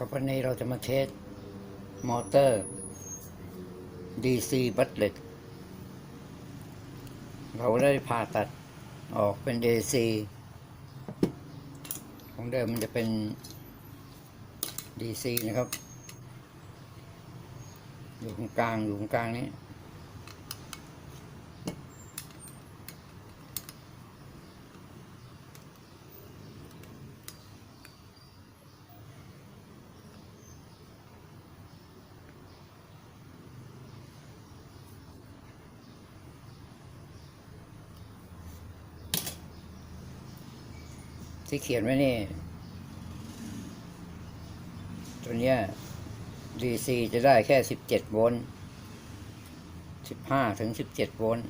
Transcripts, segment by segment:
ครับวันนี้เราจะมาเทสมอเตอร์ DC บัตเล็ตเราได้ผ่าตัดออกเป็น AC ของเดิมมันจะเป็น DC นะครับ อยู่ตรงกลางอยู่ตรงกลางนี้ ที่เขียนไว้นี่ ตัวเนี้ย DC จะได้แค่สิบเจ็ดโวลต์สิบห้าถึงสิบเจ็ดโวลต์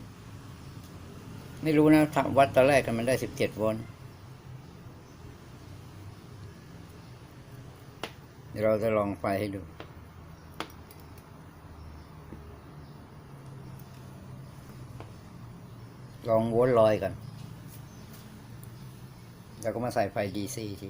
ไม่รู้นะทำวัดตอนแรกกันมันได้สิบเจ็ดโวลต์เดี๋ยวเราจะลองไฟให้ดูลองวลต์ลอยกัน แล้วก็มาใส่ไฟ DC ที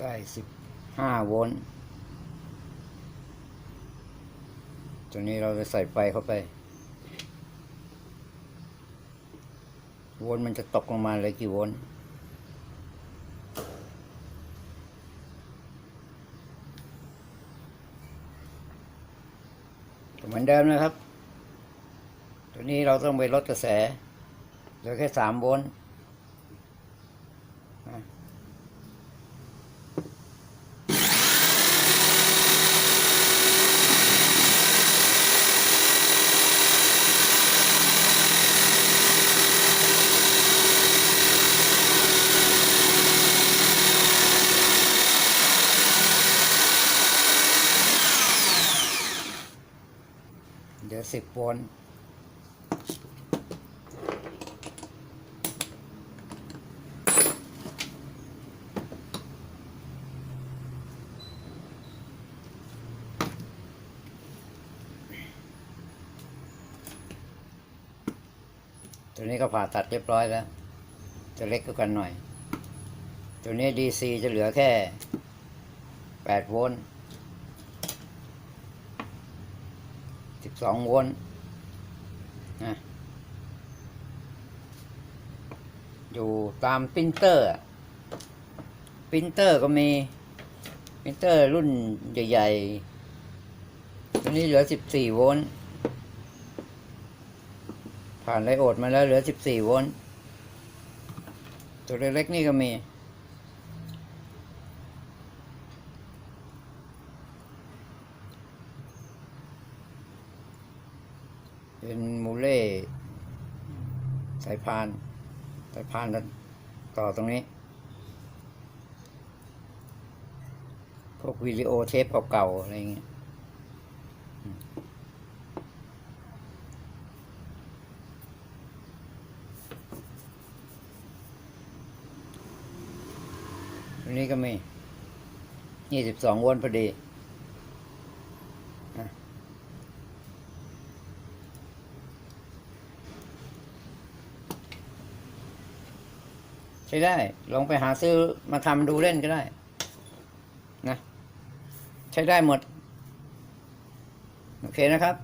ได้สิบห้าโวลต์ตัวนี้เราจะใส่ไฟเข้าไป โวลต์มันจะตกลงมาเลยกี่โวลต์เหมือนเดิมนะครับ ตัวนี้เราต้องไปลดกระแสเหลือแค่สามโวลต์ เดี๋ยวสิบโวลต์ตัวนี้ก็ผ่าตัดเรียบร้อยแล้ว จะเล็กกว่ากันหน่อย ตัวนี้ DC จะเหลือแค่แปดโวลต์ สองโวลต์นะอยู่ตามปรินเตอร์ปรินเตอร์ก็มีปรินเตอร์รุ่นใหญ่ๆตัวนี้เหลือสิบสี่โวลต์ผ่านไลโอดมาแล้วเหลือสิบสี่โวลต์ตัวเล็กๆนี่ก็มี เป็นมูเล่สายพาน สายพานต่อตรงนี้ พวกวิดีโอเทปเก่าๆอะไรเงี้ยอืมตรงนี้ก็มียี่สิบสองโวลต์พอดี ใช้ได้ ลองไปหาซื้อมาทำดูเล่นก็ได้ นะ ใช้ได้หมด โอเคนะครับ